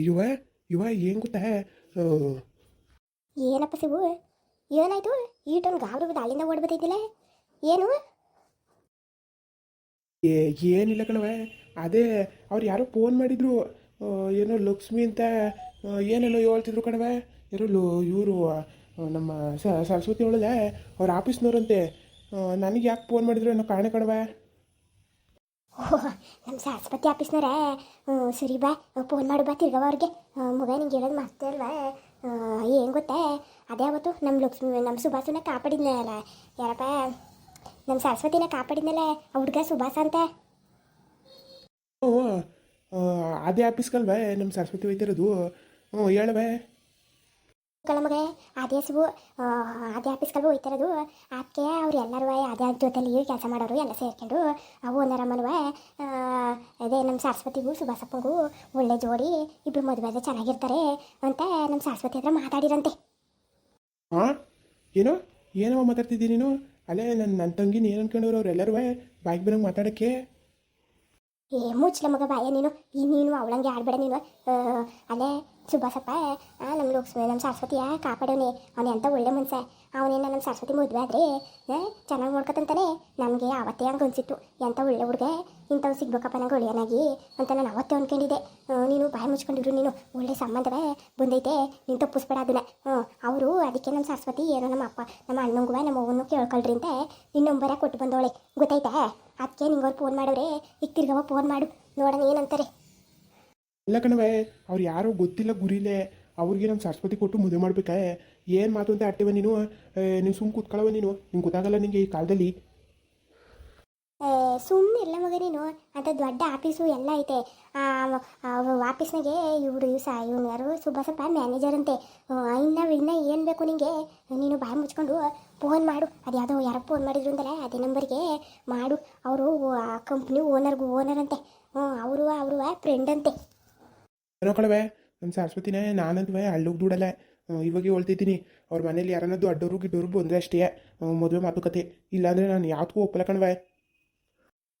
ಯುವ ಯುವ ಏನು ಗೊತ್ತಾ? ಏನಪ್ಪ ಸಿಬು? ಏನಾಯ್ತು? ಈಟೊಂದು ಗಾಬರಿ ಬಿದ್ದು ಅಲ್ಲಿಂದ ಓಡ್ಬತ್ತೈತಿಲ್ಲ ಏನು? ಏ- ಏನಿಲ್ಲ ಕಣವೆ ಅದೇ ಅವ್ರು ಯಾರೋ ಫೋನ್ ಮಾಡಿದ್ರು. ಏನೋ ಲಕ್ಷ್ಮಿ ಅಂತ ಏನೆಲ್ಲೋ ಏನೇನೋ ಹೇಳ್ತಿದ್ರು ಕಣವೆ ಯಾರೋ ಇವರು ನಮ್ಮ ಸರಸ್ವತಿ ಅವಳಲ್ಲ ಅವ್ರ ಆಫೀಸ್ನವ್ರಂತೆ ನನಗೆ ಯಾಕೆ ಫೋನ್ ಮಾಡಿದ್ರು ಅನ್ನೋ ಕಾರಣ ಕಣವೆ ನಮ್ಮ ಆಫೀಸ್ನವ್ರ ಸರಿ ಬಾ ಫೋನ್ ಮಾಡು ಬಾ ತಿರ್ಗವ ಅವ್ರಿಗೆ. ಮಗ ನಿಂಗೆ ಹೇಳೋದು ಮಸ್ತ ಅಲ್ವಾ? ಏನು ಗೊತ್ತೇ? ಅದೇ ಅವತ್ತು ನಮ್ಮ ಲಕ್ಷ್ಮಿ ನಮ್ಮ ಸುಭಾಸನ ಕಾಪಾಡಿದ್ನಲ್ಲ. ಯಾರಪ್ಪ? ನಮ್ಮ ಸರಸ್ವತಿನ ಕಾಪಾಡಿದ್ನಲ್ಲ, ಆ ಹುಡುಗ ಸುಭಾಸ ಅಂತ. ಹ್ಞೂ ಅದೇ ಆಫೀಸ್ಗಲ್ವೇ ನಮ್ಮ ಸರಸ್ವತಿ ಹೋಯ್ತಿರೋದು ಹ್ಞೂ ಹೇಳವೆ ಮಗ ಅದೇ ಸಿಗು ಅದೇ ಆಫೀಸ್ಗಳು ಹೋಯ್ತಿರೋದು ಆಕೆ ಅವ್ರು ಎಲ್ಲರೂ ಅದೇ ಜೊತೆಲಿ ಕೆಲಸ ಮಾಡೋರು ಎಲ್ಲ ಸೇರ್ಕೊಂಡು ಅವು ಓನರಮ್ಮನೂ ಅದೇ ನಮ್ಮ ಸರಸ್ವತಿಗೂ ಸುಭಾಸಪ್ಪಂಗೂ ಒಳ್ಳೆ ಜೋಡಿ ಇಬ್ಬರು ಮದುವೆ ಅದೇ ಚೆನ್ನಾಗಿರ್ತಾರೆ ಅಂತ ನಮ್ಮ ಸರಸ್ವತಿ ಹತ್ರ ಮಾತಾಡಿರಂತೆ. ಹಾಂ ಏನೋ? ಏನೋ ಮಾತಾಡ್ತಿದ್ದೀನಿ ನೀನು? ಅಲ್ಲೇ ನನ್ನ ನನ್ನ ತಂಗಿನ ಏನು ಅನ್ಕೊಂಡವ್ರು ಅವ್ರೆಲ್ಲರೂ ಬಾಯಿಗೆ ಬರಂಗೆ ಮಾತಾಡೋಕ್ಕೆ? ಏ ಮುಚ್ಚಲ ಮಗ ಬಾಯ ನೀನು ಈ ನೀನು ಅವಳಂಗೆ ಆಡ್ಬೇಡ ನೀನು. ಅಲ್ಲೇ ಸುಭಾಸಪ್ಪ ನಮ್ಮ ಲೋಕ್ಸ್ ನಮ್ಮ ಸರಸ್ವತಿಯ ಕಾಪಾಡೋನೆ ಅವನ ಎಂತ ಒಳ್ಳೆ ಮನ್ಸ. ಅವನೇನ ನಮ್ಮ ಸರಸ್ವತಿ ಮದುವೆ ಆದ್ರೆ ಚೆನ್ನಾಗಿ ನೋಡ್ಕೊತಂತಾನೆ. ನಮಗೆ ಆವತ್ತೇ ಹಂಗೆ ಅನ್ಸಿತ್ತು. ಎಂತ ಒಳ್ಳೆ ಹುಡುಗ. ಇಂಥವು ಸಿಗ್ಬೇಕಪ್ಪ ನಂಗೆ ಒಳ್ಳೆಯನಾಗಿ ಅಂತ ನಾನು ಅವತ್ತೇ ಅನ್ಕೊಂಡಿದ್ದೆ. ನೀನು ಬಾಯಿ ಮುಚ್ಕೊಂಡಿದ್ರು ನೀನು. ಒಳ್ಳೆ ಸಂಬಂಧವೇ ಬಂದೈತೆ. ನೀನು ತಪ್ಪಿಸ್ಬೇಡ ಅದನ್ನ. ಅವರು ಅದಕ್ಕೆ ನಮ್ಮ ಸರಸ್ವತಿ ಏನೋ ನಮ್ಮ ಅಪ್ಪ, ನಮ್ಮ ಅಣ್ಣಂಗುವ ನಮ್ಮ ಅವನು ಕೇಳ್ಕೊಳ್ರಿ ಅಂತ ನಿನ್ನ ನಂಬರ ಕೊಟ್ಟು ಬಂದವಳೆ. ಗೊತ್ತೈತಾ ಅದಕ್ಕೆ ನಿಂಗೆ ಅವ್ರು ಫೋನ್ ಮಾಡೋರೆ ಈಗ ತಿರ್ಗವ ಫೋನ್ ಮಾಡು. ನೋಡೋಣ ಏನಂತಾರೆ. ಇಲ್ಲ ಕಣವೆ ಅವ್ರು ಯಾರೋ ಗೊತ್ತಿಲ್ಲ ಗುರಿಲೆ. ಅವ್ರಿಗೆ ನಮ್ಮ ಸರಸ್ವತಿ ಕೊಟ್ಟು ಮದುವೆ ಮಾಡ್ಬೇಕಾ? ಏನು ಮಾತು ಅಂತ ಆಡ್ತೀವ ನೀನು? ನೀನು ಸುಮ್ಮ ಕೂತ್ಕೊಳ್ಳವ ನೀನು. ನಿಂಗೆ ಗೊತ್ತಾಗಲ್ಲ ನಿಂಗೆ ಈ ಕಾಲದಲ್ಲಿ. ಸುಮ್ಮನೆ ಇಲ್ಲ ಮಗ ನೀನು. ಅಂತ ದೊಡ್ಡ ಆಫೀಸು ಎಲ್ಲ ಐತೆ. ಆ, ಆಫೀಸ್ನಾಗೆ ಇವ್ರು ಇವ್ ಸಾ ಇವನು ಯಾರು ಸುಭಾಸಪ್ಪ ಮ್ಯಾನೇಜರ್ ಅಂತೆ. ಆ, ಇನ್ನ ಇನ್ನ ಏನು ಬೇಕು ನಿಂಗೆ? ನೀನು ಬಾಯಿ ಮುಚ್ಕೊಂಡು ಫೋನ್ ಮಾಡು. ಅದು ಯಾವುದೋ ಯಾರೋ ಫೋನ್ ಮಾಡಿದ್ರು ಅಂದರೆ ಅದೇ ನಂಬರ್ಗೆ ಮಾಡು. ಅವರು ಆ ಕಂಪ್ನಿ ಓನರ್ಗೂ ಓನರ್ ಅಂತೆ. ಹ್ಞೂ ಅವರು ಅವರು ಫ್ರೆಂಡ್ ಅಂತೆ. ಏನೋ ಕಳವೆ ನಮ್ಮ ಸರಸ್ವತಿನೇ ನಾನಂತವೇ ಹಳ್ಳಿಗೆ ದುಡಲ್ಲ. ಇವಾಗ ಹೇಳ್ತಿದ್ದೀನಿ ಅವ್ರ ಮನೇಲಿ ಯಾರನ್ನದು ಅಡ್ಡೋರು ಗಿಡ್ಡೋರು ಬಂದರೆ ಅಷ್ಟೇ ಮದುವೆ ಮಾತುಕತೆ. ಇಲ್ಲಾಂದರೆ ನಾನು ಯಾವ್ದಕ್ಕೂ ಒಪ್ಪಲ್ಲ ಕಣವೆ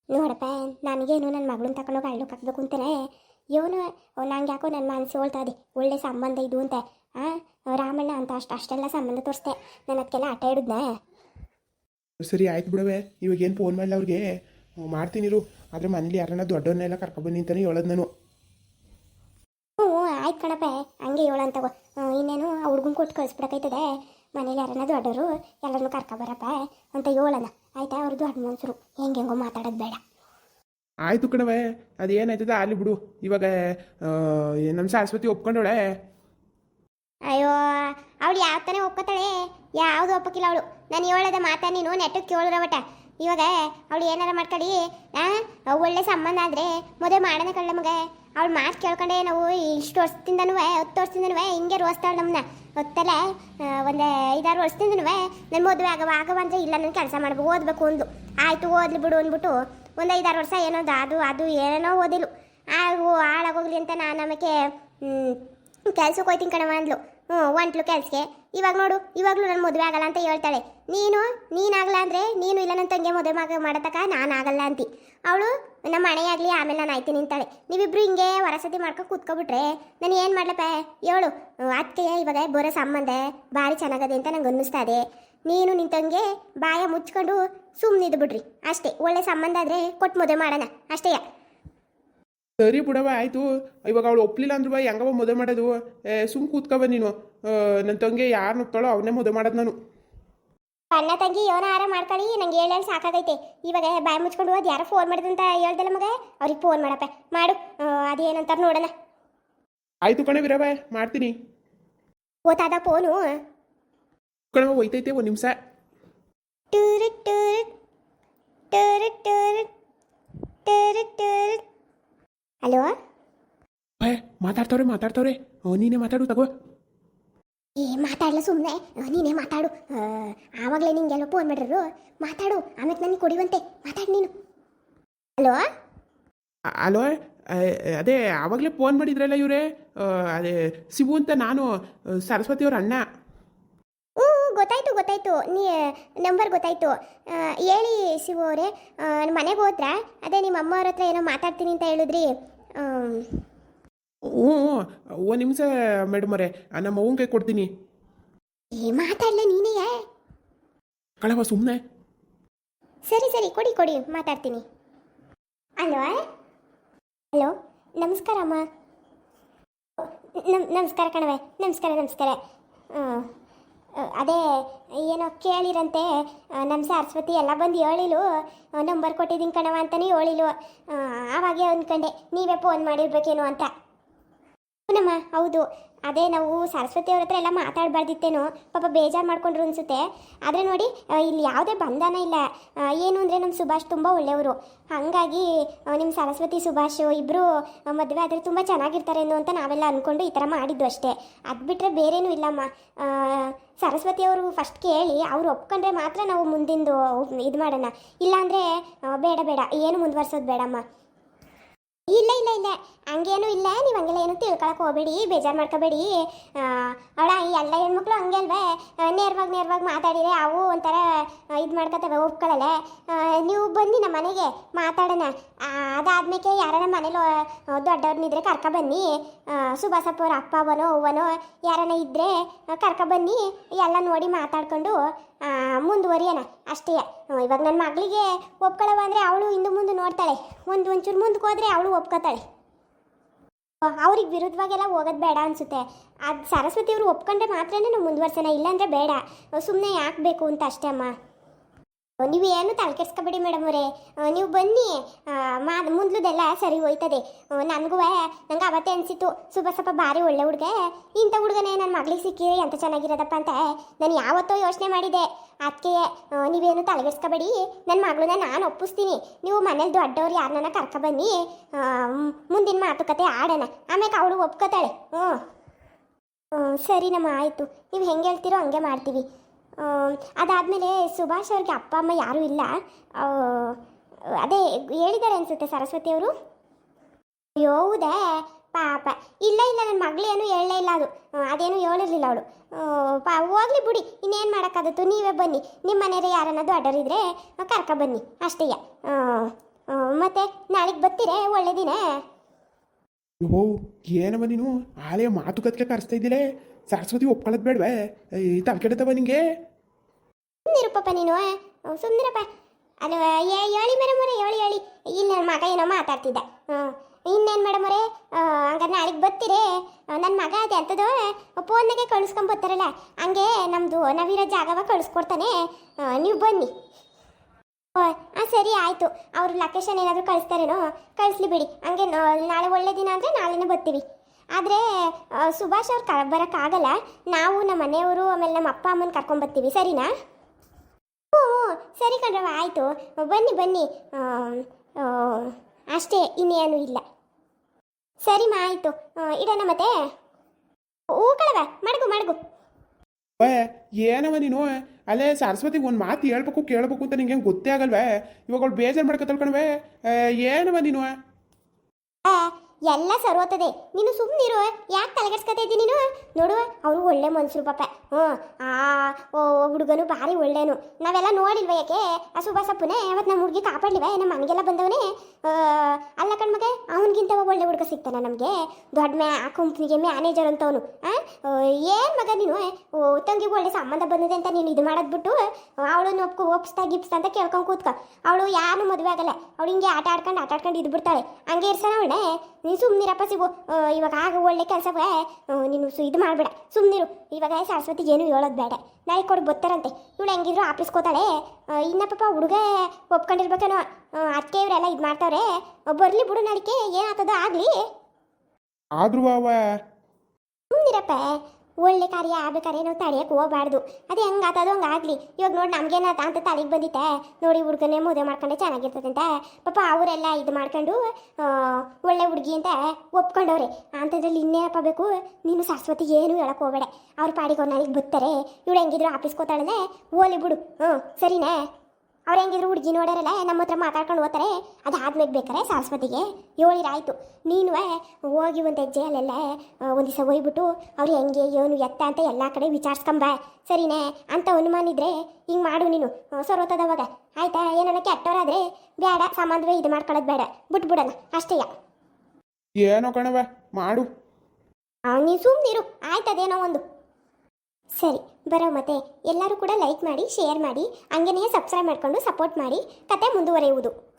ನೋಡಪ್ಪ ನನಗೇನು ನನ್ನ ಮಗಳನ್ನ ತಗೊಂಡೋಗಿ ಹಳ್ಳಕ್ಕೆ ಹಾಕ್ಬೇಕು ಅಂತಾನೆ ಇವನು ನಂಗೆ ಯಾಕೋ ನನ್ನ ಮನಸ್ಸು ಹೇಳ್ತಾ ಇದೆ ಒಳ್ಳೆ ಸಂಬಂಧ ಇದು ಅಂತ. ಆ ರಾಮಣ್ಣ ಅಂತ ಅಷ್ಟು ಅಷ್ಟೆಲ್ಲ ಸಂಬಂಧ ತೋರಿಸ್ದೆ ನಾನು ಅದಕ್ಕೆಲ್ಲ ಆಟ ಹಿಡಿದ್ನ. ಸರಿ ಆಯ್ತು ಬಿಡವೆ ಇವಾಗ ಏನು ಫೋನ್ ಮಾಡಲ್ಲ ಅವ್ರಿಗೆ ಮಾಡ್ತೀನಿರು ಆದರೆ ಮನೇಲಿ ಯಾರನ್ನ ದೊಡ್ಡವ್ರನ್ನೆಲ್ಲ ಕರ್ಕೊಬನ್ನಿ ಅಂತಲೇ ಹೇಳೋದು ನಾನು. ಆಯ್ತು ಕಣಪ್ಪ ಹಂಗೆ ಹೇಳಂತವ ಇನ್ನೇನು ಆ ಹುಡ್ಗನ್ ಕೊಟ್ಟು ಕಳಿಸ್ಬಿಡಕೈತದೆ. ಮನೇಲಿ ಯಾರನ್ನ ದೊಡ್ಡವರು ಎಲ್ಲರನ್ನೂ ಕರ್ಕೊಬರಪ್ಪ ಅಂತ ಹೇಳೋಣ. ಆಯ್ತಾ ಅವ್ರು ದೊಡ್ಡ ಮನ್ಸರು. ಹೆಂಗೆಂಗೋ ಮಾತಾಡೋದು ಬೇಡ. ಆಯ್ತು ಕಣವೆ ಅದು ಏನಾಯ್ತದ ಅಲ್ಲಿ ಬಿಡು. ಇವಾಗ ನಮ್ಮ ಸರಸ್ವತಿ ಒಪ್ಕೊಂಡವಳೆ. ಅಯ್ಯೋ ಅವಳು ಯಾವ ತಾನೇ ಒಪ್ಕೋತಾಳೆ? ಯಾವುದು ಒಪ್ಪಕ್ಕಿಲ್ಲ ಅವಳು. ನಾನು ಹೇಳದ ಮಾತಾ ನೀನು ನೆಟ್ಟಕ್ಕೆ ಕೇಳಿದ್ರ ಬಟ ಇವಾಗ ಅವಳು ಏನಾರ ಮಾಡ್ಕೊಳ್ಳಿ ಆ ಒಳ್ಳೆ ಸಂಬಂಧ ಆದರೆ ಮದುವೆ ಮಾಡೋಣ ಕಳ್ಳ ಮಗ ಅವಳು ಮಾತು ಕೇಳ್ಕೊಂಡೆ ನಾವು ಇಷ್ಟು ವರ್ಷದಿಂದನೂ ಹತ್ತು ವರ್ಷದಿಂದನೂ ಹಿಂಗೆ ರೋಸ್ತಾಳೆ ನಮ್ಮನ್ನ ಒತ್ತಲೆ ಒಂದು ಐದಾರು ವರ್ಷದಿಂದನೂ ನನ್ನ ಮದುವೆ ಆಗವ ಆಗವ ಅಂದರೆ ಇಲ್ಲ, ನಾನು ಕೆಲಸ ಮಾಡ್ಬೇಕು, ಓದಬೇಕು ಒಂದು. ಆಯಿತು, ಓದ್ಲಿ ಬಿಡು ಅಂದ್ಬಿಟ್ಟು ಒಂದು ಐದಾರು ವರ್ಷ ಏನೋ ಅದು ಅದು ಏನೇನೋ ಓದಿಲು ಆ ಹಾಳಾಗೋಗ್ಲಿ ಅಂತ ನಾನು ನಮಗೆ ಕೆಲ್ಸಕ್ಕೆ ಹೋಯ್ತೀನಿ ಕಣವ ಅಂದ್ಲು. ಹ್ಞೂ ಒಂಟ್ಲು ಕೆಲ್ಸಕ್ಕೆ ಇವಾಗ ನೋಡು, ಇವಾಗಲೂ ನನ್ನ ಮದುವೆ ಆಗಲ್ಲ ಅಂತ ಹೇಳ್ತಾಳೆ. ನೀನು ನೀನಾಗಲ್ಲ ಅಂದರೆ ನೀನು ಇಲ್ಲ ನನ್ನ ತಂಗಿ ಮದುವೆ ಮಗ ಮಾಡತಕ್ಕ ನಾನು ಆಗಲ್ಲ ಅಂತಿ. ಅವಳು, ನಮ್ಮ ಮನೆಯಾಗಲಿ ಆಮೇಲೆ ನಾನು ಆಯ್ತು ನಿಂತಾಳೆ ನೀವಿಬ್ರು ಹಿಂಗೆ ವರಸತಿ ಮಾಡ್ಕೊಂಡು ಕೂತ್ಕೊಬಿಟ್ರೆ ನಾನು ಏನು ಮಾಡ್ಲಪ್ಪ? ಹೇಳು ಅದಕ್ಕೆ ಇವಾಗ ಬರೋ ಸಂಬಂಧ ಭಾರಿ ಚೆನ್ನಾಗದೆ ಅಂತ ನಂಗೆ ಅನ್ನಿಸ್ತಾ ಇದೆ. ನೀನು ನಿನ್ನ ತಂಗಿ ಬಾಯ ಮುಚ್ಕೊಂಡು ಸುಮ್ಮನಿದ್ದು ಬಿಡ್ರಿ ಅಷ್ಟೇ, ಒಳ್ಳೆ ಸಂಬಂಧ ಆದರೆ ಕೊಟ್ಟು ಮದುವೆ ಮಾಡೋಣ. ಅಷ್ಟೇ ಸರಿ ಬಿಡವ ಆಯಿತು. ಇವಾಗ ಅವಳು ಒಪ್ಲಿಲ್ಲ ಅಂದ್ರು ಹೆಂಗವ ಮದುವೆ ಮಾಡೋದು. ಸುಮ್ ಕೂತ್ಕೊಬ ನೀನು. ನನ್ನ ತಂಗಿ ಯಾರು ಒಪ್ತಾಳೋ ಅವನ್ನೇ ಮದುವೆ ಮಾಡೋದು ನಾನು. ಅಣ್ಣ ತಂಗಿ ಯೋನ ಆರ ಮಾಡ್ಕೊಳ್ಳಿ. ನಂಗೆ ಹೇಳಿ ಸಾಕಾಗೈತೆ. ಇವಾಗ ಬಾಯಿ ಮುಚ್ಕೊಂಡು ಹೋದ್ ಯಾರೋ ಫೋನ್ ಮಾಡಿದಂತ ಹೇಳ್ದಲ್ಲ ಮಗ? ಅವ್ರಿಗೆ ಫೋನ್ ಮಾಡಪ್ಪ. ಮಾಡು. ಅದೇನಂತ ಅದೇನಂತಾರ ನೋಡೋಣ. ಆಯ್ತು ಕಣೆ ವಿರವ ಮಾಡ್ತೀನಿ. ಓತಾದ ಫೋನು ಕಣವ ಒಯ್ತೈತೆ ಒಂದು ನಿಮಿಷ. ಟೂರು ಟೂರು ಟೂರು ಟೂರು ಟೂರು ಟೂರು ಹಲೋ? ಏ ಮಾತಾಡ್ತವ್ರೆ ಮಾತಾಡ್ತವ್ರೆ. ಆ, ನೀನೇ ಮಾತಾಡು ತಗೋ. ಏ ಮಾತಾಡ್ಲ ಸುಮ್ಮನೆ ನೀನೇ ಮಾತಾಡು. ಆ, ಆವಾಗಲೇ ನಿಂಗೆಲ್ಲ ಫೋನ್ ಮಾಡಿದ್ರು ಮಾತಾಡು ಆಮೇಲೆ ನನಗೆ ಕೊಡಿವಂತೆ. ಮಾತಾಡು ನೀನು. ಹಲೋ? ಹಲೋ? ಅಲೋ ಆ, ಅದೇ ಆವಾಗಲೇ ಫೋನ್ ಮಾಡಿದ್ರಲ್ಲ ಇವರೇ? ಅದೇ ಶಿವು ಅಂತ ನಾನು ಸರಸ್ವತಿಯವ್ರ ಸರಸ್ವತಿ ಅವ್ರ ಅಣ್ಣ. ಗೊತ್ತಾಯ್ತು ಗೊತ್ತಾಯ್ತು? ನೀ ನಂಬರ್ ಗೊತ್ತಾಯ್ತು. ಹೇಳಿ ಶಿವು ಅವರೇ. ಮನೆಗೆ ಹೋದ್ರಾ ಅದೇ ನಿಮ್ಮ ಅಮ್ಮ ಅವ್ರ ಹತ್ರ ಏನೋ ಮಾತಾಡ್ತೀನಿ ಅಂತ ಹೇಳಿದ್ರಿ. ಓ ಒಂದು ನಿಮಿಷ ಮೇಡಮ್ ಅವರೇ. ನಮ್ಮ ಅವ್ವನ ಕೈ ಕೊಡ್ತೀನಿ. ಏ ಮಾತಾಡ್ಲ ನೀನೇ? ಕಳವ ಸುಮ್ಮನೆ ಸರಿ ಸರಿ. ಕೊಡಿ ಕೊಡಿ. ಮಾತಾಡ್ತೀನಿ. ಅಲ್ವಾ ಹಲೋ ನಮಸ್ಕಾರ ಅಮ್ಮ. ನಮ್ ನಮಸ್ಕಾರ ಕಣವೆ ನಮಸ್ಕಾರ ನಮಸ್ಕಾರ. ಆ, ಅದೇ, ಏನೋ ಕೇಳಿರಂತೆ. ನಮ್ಮ ಸರಸ್ವತಿ ಎಲ್ಲ ಬಂದು ಹೇಳಿಲು ನಂಬರ್ ಕೊಟ್ಟಿದ್ದೀನಿ ಕಣವ ಅಂತಲೇ ಹೇಳಿಲು. ಆವಾಗೇ ಅಂದ್ಕೊಂಡೆ, ನೀವೇ ಫೋನ್ ಮಾಡಿರ್ಬೇಕೇನೋ ಅಂತ. ನಮ್ಮ ಹೌದು. ಅದೇ ನಾವು ಸರಸ್ವತಿ ಅವ್ರ ಹತ್ರ ಎಲ್ಲ ಮಾತಾಡಬಾರ್ದಿತ್ತೇನೋ. ಪಾಪ ಬೇಜಾರು ಮಾಡ್ಕೊಂಡ್ರು ಅನ್ಸುತ್ತೆ. ಆದರೆ ನೋಡಿ ಇಲ್ಲಿ ಯಾವುದೇ ಬಂಧನ ಇಲ್ಲ. ಏನು ಅಂದರೆ ನಮ್ಮ ಸುಭಾಷ್ ತುಂಬ ಒಳ್ಳೆಯವರು. ಹಾಗಾಗಿ ನಿಮ್ಮ ಸರಸ್ವತಿ, ಸುಭಾಷ್ ಇಬ್ಬರು ಮದುವೆ ಆದರೆ ತುಂಬ ಚೆನ್ನಾಗಿರ್ತಾರೇನೋ ಅಂತ ನಾವೆಲ್ಲ ಅಂದ್ಕೊಂಡು ಈ ಥರ ಮಾಡಿದ್ದು ಅಷ್ಟೇ. ಅದು ಬಿಟ್ಟರೆ ಬೇರೇನೂ ಇಲ್ಲಮ್ಮ. ಸರಸ್ವತಿ ಅವರು ಫಸ್ಟ್ ಕೇಳಿ, ಅವ್ರು ಒಪ್ಕೊಂಡ್ರೆ ಮಾತ್ರ ನಾವು ಮುಂದಿಂದು ಇದು ಮಾಡೋಣ. ಇಲ್ಲಾಂದರೆ ಬೇಡ ಬೇಡ. ಏನು ಮುಂದುವರ್ಸೋದು ಬೇಡಮ್ಮ. ಇಲ್ಲ ಇಲ್ಲ ಇಲ್ಲ. ಹಂಗೇನು ಇಲ್ಲ. ನೀವು ಹಂಗೆಲ್ಲ ಏನು ತಿಳ್ಕೊಳಕ್ಕೆ ಹೋಗ್ಬೇಡಿ, ಬೇಜಾರು ಮಾಡ್ಕೋಬೇಡಿ. ಅವಳ ಎಲ್ಲ ಹೆಣ್ಮಕ್ಳು ಹಂಗೆ ಅಲ್ವೇ? ನೇರವಾಗಿ ನೇರವಾಗಿ ಮಾತಾಡಿದ್ರೆ ಅವು ಒಂಥರ ಇದು ಮಾಡ್ಕೊತವೆ ಒಪ್ಕೊಳ್ಳಲ್ಲ ನೀವು ಬನ್ನಿ ನಮ್ಮ ಮನೆಗೆ, ಮಾತಾಡೋಣ. ಅದಾದ್ಮೇಲೆ ಯಾರ ಮನೇಲಿ ದೊಡ್ಡವ್ರನ್ನಿದ್ರೆ ಕರ್ಕ ಬನ್ನಿ. ಸುಭಾಸಪ್ಪ ಅವ್ರ, ಅಪ್ಪ ಅವನೋ, ಅವ್ವನೋ ಯಾರನ್ನ ಇದ್ದರೆ ಕರ್ಕ ಬನ್ನಿ. ಎಲ್ಲ ನೋಡಿ ಮಾತಾಡ್ಕೊಂಡು ಮುಂದುವರಿಯೋಣ ಅಷ್ಟೇ. ಇವಾಗ ನನ್ನ ಮಗಳಿಗೆ ಒಪ್ಕೊಳ್ಳವ ಅಂದರೆ ಅವಳು ಹಿಂದೆ ಮುಂದೆ ನೋಡ್ತಾಳೆ. ಒಂದು ಒಂಚೂರು ಮುಂದಕ್ಕೆ ಹೋದರೆ ಅವಳು ಒಪ್ಕೋತಾಳೆ. ಅವ್ರಿಗೆ ವಿರುದ್ಧವಾಗೆಲ್ಲ ಹೋಗೋದು ಬೇಡ ಅನಿಸುತ್ತೆ. ಅದು ಸರಸ್ವತಿ ಅವರು ಒಪ್ಕೊಂಡ್ರೆ ಮಾತ್ರನೇ ನಾವು ಮುಂದುವರ್ಸೋಣ, ಇಲ್ಲಾಂದರೆ ಬೇಡ. ಸುಮ್ಮನೆ ಯಾಕೆ ಬೇಕು ಅಂತ ಅಷ್ಟೇ ಅಮ್ಮ. ನೀವು ಏನು ತಲೆ ಕೆಡ್ಸ್ಕೊಬೇಡಿ ಮೇಡಮ್ ಅವರೇ. ನೀವು ಬನ್ನಿ. ಮಾ ಮುಂದ್ಲದೆಲ್ಲ ಸರಿ ಹೋಯ್ತದೆ. ನನಗೂ ನಂಗೆ ಅವತ್ತೇ ಅನಿಸಿತ್ತು, ಸ್ವಲ್ಪ ಸ್ವಲ್ಪ ಭಾರಿ ಒಳ್ಳೆ ಹುಡುಗ. ಇಂಥ ಹುಡುಗನೇ ನನ್ನ ಮಗಳಿಗೆ ಸಿಕ್ಕಿ ಎಂತ ಚೆನ್ನಾಗಿರೋದಪ್ಪ ಅಂತ ನಾನು ಯಾವತ್ತೋ ಯೋಚನೆ ಮಾಡಿದೆ. ಅದಕ್ಕೆ ನೀವೇನು ತಲೆಗೆಡ್ಸ್ಕೊಬೇಡಿ. ನನ್ನ ಮಗಳನ್ನ ನಾನು ಒಪ್ಪಿಸ್ತೀನಿ. ನೀವು ಮನೇಲಿ ದೊಡ್ಡವ್ರು ಯಾರನ್ನ ಕರ್ಕೊಬನ್ನಿ. ಮುಂದಿನ ಮಾತುಕತೆ ಆಡೋಣ. ಆಮೇಲೆ ಅವಳು ಒಪ್ಕೋತಾಳೆ. ಹ್ಞೂ ಸರಿ ಸರಿನಮ್ಮ ಆಯಿತು. ನೀವು ಹೆಂಗೆ ಹೇಳ್ತೀರೋ ಹಂಗೆ ಮಾಡ್ತೀವಿ. ಅದಾದಮೇಲೆ ಸುಭಾಷ್ ಅವ್ರಿಗೆ ಅಪ್ಪ, ಅಮ್ಮ ಯಾರೂ ಇಲ್ಲ. ಅದೇ ಹೇಳಿದ್ದಾರೆ ಅನಿಸುತ್ತೆ ಸರಸ್ವತಿ ಅವರು. ಅಯ್ಯೋ ಹೌದೇ? ಪಾಪ. ಇಲ್ಲ ಇಲ್ಲ ನನ್ನ ಮಗಳೇನು ಹೇಳಲೇ ಇಲ್ಲ ಅದು. ಅದೇನು ಹೇಳಿರಲಿಲ್ಲ ಅವಳು. ಪಾ ಹೋಗ್ಲಿ ಬಿಡಿ. ಇನ್ನೇನು ಮಾಡೋಕ್ಕಾಗತ್ತು? ನೀವೇ ಬನ್ನಿ. ನಿಮ್ಮ ಮನೆಯವ್ರು ಯಾರನ್ನ ದೊಡ್ಡರಿದ್ರೆ ಕರ್ಕ ಬನ್ನಿ. ಅಷ್ಟೇ ಮತ್ತೆ ನಾಳೆಗೆ ಬರ್ತೀರೇ? ಒಳ್ಳೆ ದಿನ. ಓ ಏನಮ್ಮ ನೀನು? ಆಲೇ ಮಾತುಕತೆ ಕರೆಸ್ತಾ ಇದ್ದೀರ ಸರಸ್ವತಿ ಒಪ್ಕೊಳ್ಳೋದು ಬೇಡವೇ? ಈ ತಲೆ ಕೆಡತವ ನಿಂಗೆ? ಸುಮ್ಮನಿರು ಪಾಪ ನೀನು ಸುಮ್ಮನಿರಪ್ಪ ಅದು ಹೇಳಿ ಮೇಡಮ್ ಅವರೇ ಹೇಳಿ ಹೇಳಿ ಇಲ್ಲಿ ನನ್ನ ಮಗ ಏನೋ ಮಾತಾಡ್ತಿದ್ದ. ಹ್ಞೂ ಇನ್ನೇನು ಮೇಡಮ್ ಅವರೇ? ಹಂಗಾರೆ ನಾಳೆಗೆ ಬರ್ತೀರಿ? ನನ್ನ ಮಗ ಅದು ಎಂಥದೋ ಫೋನ್ನಾಗೆ ಕಳಿಸ್ಕೊಂಬರ್ತಾರಲ್ಲ ಹಂಗೆ ನಮ್ಮದು ನಾವಿರೋ ಜಾಗವ ಕಳಿಸ್ಕೊಡ್ತಾನೆ. ನೀವು ಬನ್ನಿ. ಓ ಹಾಂ ಸರಿ, ಆಯಿತು. ಅವ್ರ ಲೊಕೇಶನ್ ಏನಾದರೂ ಕಳಿಸ್ತಾರೇನೋ, ಕಳಿಸ್ಲಿ ಬಿಡಿ. ಹಂಗೆ ನಾಳೆ ಒಳ್ಳೆ ದಿನ ಅಂದರೆ ನಾಳೆನೇ ಬರ್ತೀವಿ. ಆದರೆ ಸುಭಾಷ್ ಅವ್ರು ಕ, ಬರೋಕ್ಕಾಗಲ್ಲ. ನಾವು ನಮ್ಮ ಮನೆಯವರು, ಆಮೇಲೆ ನಮ್ಮ ಅಪ್ಪ, ಅಮ್ಮನ ಕರ್ಕೊಂಬರ್ತೀವಿ ಸರಿನಾ? ಸರಿ ಕಣ್ರವ, ಆಯಿತು. ಬನ್ನಿ ಬನ್ನಿ. ಅಷ್ಟೇ, ಇನ್ನೇನು ಇಲ್ಲ. ಸರಿಮ್ಮ ಆಯಿತು. ಇಡೋಣ ಮತ್ತೆ? ಹೂ ಕಳವ ಮಡಗು ಮಡಗು. ಏ, ಏನವ ನೀನು? ಅಲ್ಲೇ ಸರಸ್ವತಿಗೆ ಒಂದು ಮಾತು ಹೇಳ್ಬೇಕು, ಕೇಳಬೇಕು ಅಂತ ನಿಂಗೆ ಗೊತ್ತೇ ಆಗಲ್ವೇ? ಇವಾಗ ಬೇಜಾರು ಮಾಡ್ಕೊತಲ್ ಕಣವೆ. ಏನವ ನೀನು? ಎಲ್ಲ ಸರೋತದೆ ನೀನು ಸುಮ್ಮನಿರು ಯಾಕೆ ತಲೆಗೆಡ್ಸ್ಕೊತಾ ಇದ್ದೀನಿ ನೀನು? ನೋಡು ಅವನು ಒಳ್ಳೆ ಮನುಷ್ಯರು ಪಾಪ. ಹ್ಞೂ ಆ ಓ ಹುಡುಗನು ಭಾರಿ ಒಳ್ಳೇನು. ನಾವೆಲ್ಲ ನೋಡಿಲ್ವ ಯಾಕೆ? ಆ ಸುಭಾಸಪ್ಪನೇ ಅವತ್ತು ನಮ್ಮ ಹುಡುಗಿ ಕಾಪಾಡ್ಲಿವ? ನಮ್ಮ ಮನೆಗೆಲ್ಲ ಬಂದವನೇ? ಅಲ್ಲ ಕಣ್ಮಗ ಅವನಿಗಿಂತ ಒಳ್ಳೆ ಹುಡುಗ ಸಿಗ್ತಾನ ನಮಗೆ? ದೊಡ್ಡ ಮ್ಯಾ ಆ ಕಂಪ್ನಿಗೆ ಮ್ಯಾನೇಜರ್ ಅಂತವನು. ಏನು ಮಗ ನೀನು? ಓ, ತಂಗಿಗೆ ಒಳ್ಳೆ ಸಂಬಂಧ ಬಂದಿದೆ ಅಂತ ನೀನು ಇದು ಮಾಡೋದು ಬಿಟ್ಟು ಅವಳನ್ನು ಒಪ್ಕೊ ಒಪ್ಸ್ತಾ ಗಿಪ್ಸ್ತಾ ಅಂತ ಕೇಳ್ಕೊಂಡು ಕೂತ್ಕೊ. ಅವಳು ಯಾರು ಮದುವೆ ಆಗಲ್ಲ. ಅವಳು ಹಿಂಗೆ ಆಟ ಆಡ್ಕೊಂಡು ಆಟ ಆಡ್ಕೊಂಡು ಇದ್ಬಿಡ್ತಾಳೆ. ಹಂಗೆ ಇರ್ಸೋಣ ಅವಳೆ ನೀನು ಸುಮ್ಮನಿರಪ್ಪ ಸಿಗು. ಇವಾಗ ಆಗ ಒಳ್ಳೆ ಕೆಲಸ ನೀನು ಸು ಇದು ಮಾಡಬೇಡ. ಸುಮ್ಮನಿರು ಇವಾಗ ಸರಸ್ವತಿ ಏನು ಹೇಳೋದು ಬೇಡ. ನಾಳೆ ಕೊಡು ಬರ್ತಾರಂತೆ ಇವಳು ಹೆಂಗಿದ್ರು ಆಫೀಸ್ಗೆ ಹೋತಾಳೆ ಇನ್ನ ಪಾಪ ಹುಡುಗ ಒಪ್ಕೊಂಡಿರ್ಬೇಕೇನೋ. ಅದಕ್ಕೆ ಇವರೆಲ್ಲ ಇದು ಮಾಡ್ತಾವ್ರೆ. ಬರಲಿ ಬಿಡು ನಡಿಕೆ ಏನಾಗ್ತದ ಆಗಲಿ. ಆದ್ರೂ ಸುಮ್ಮನಿರಪ್ಪ ಒಳ್ಳೆ ಕಾರ್ಯ, ಆಗ್ಬೇಕಾದ್ರೆ ನಾವು ತಡೆಯಕ್ಕೆ ಹೋಗಬಾರ್ದು. ಅದೇ ಹೆಂಗೆ ಆತದೋ ಹಂಗೆ ಆಗಲಿ. ಇವಾಗ ನೋಡಿ ನಮ್ಗೇನಾತ ಅಂತ ತಲೆಗೆ ಬಂದಿತ್ತೆ. ನೋಡಿ ಹುಡುಗನೇ ಮದುವೆ ಮಾಡ್ಕೊಂಡೆ ಚೆನ್ನಾಗಿರ್ತದಂತೆ ಪಾಪ ಅವರೆಲ್ಲ ಇದು ಮಾಡ್ಕೊಂಡು ಒಳ್ಳೆ ಹುಡುಗಿ ಅಂತ ಒಪ್ಕೊಂಡವ್ರೆ. ಅಂಥದ್ರಲ್ಲಿ ಇನ್ನೇನಪ್ಪ ಬೇಕು, ನೀನು ಸರಸ್ವತಿ ಏನು ಹೇಳಕ್ಕೆ ಹೋಗಬೇಡ. ಅವ್ರ ಪಾಡಿಗೆ ಅವ್ರು ನನಗೆ ಬರ್ತಾರೆ ಇವಳು ಹೆಂಗಿದ್ರು ಆಫೀಸ್ಗೆ ಹೋತಾಳೆ ಓಲಿ ಬಿಡು. ಹ್ಞೂ ಸರಿನಾ? ಅವ್ರು ಹೆಂಗಿದ್ರು ಹುಡುಗಿ ನೋಡ್ಯಾರಲ್ಲ ನಮ್ಮ ಹತ್ರ ಮಾತಾಡ್ಕೊಂಡು ಹೋಗ್ತಾರೆ. ಅದಾದ್ಮೇಲೆ ಬೇಕಾರೆ ಸರಸ್ವತಿಗೆ. ಹೇಳಿರಾಯ್ತು ನೀನು ಹೋಗಿ ಒಂದು ಹೆಜ್ಜೆ ಅಲ್ಲೆಲ್ಲ ಒಂದು ದಿವಸ ಹೋಗ್ಬಿಟ್ಟು ಅವ್ರು ಹೆಂಗೆ ಏನು ಎತ್ತ ಅಂತ ಎಲ್ಲ ಕಡೆ ವಿಚಾರಿಸ್ಕೊಂಬ. ಸರಿನೇ? ಅಂತ ಅನುಮಾನ ಇದ್ರೆ ಹಿಂಗೆ ಮಾಡು ನೀನು. ಸರೋತದವಾಗ ಆಯ್ತಾ? ಏನಾರ ಕೆಟ್ಟವರಾದ್ರೆ ಬೇಡ ಸಂಬಂಧವೇ ಇದು ಮಾಡ್ಕೊಳ್ಳೋದು ಬೇಡ ಬಿಟ್ಬಿಡೋಣ. ಅಷ್ಟೇ ಏನೋ ಕಣವ ಮಾಡು. ನೀನು ಸುಮ್ಮನಿರು ಆಯ್ತದೇನೋ ಒಂದು. ಸರಿ, ಬರೋ ಮತ್ತೆ. ಎಲ್ಲರೂ ಕೂಡ ಲೈಕ್ ಮಾಡಿ ಶೇರ್ ಮಾಡಿ, ಹಂಗೆನೇ ಸಬ್ಸ್ಕ್ರೈಬ್ ಮಾಡಿಕೊಂಡು ಸಪೋರ್ಟ್ ಮಾಡಿ. ಕತೆ ಮುಂದುವರಿಯುವುದು.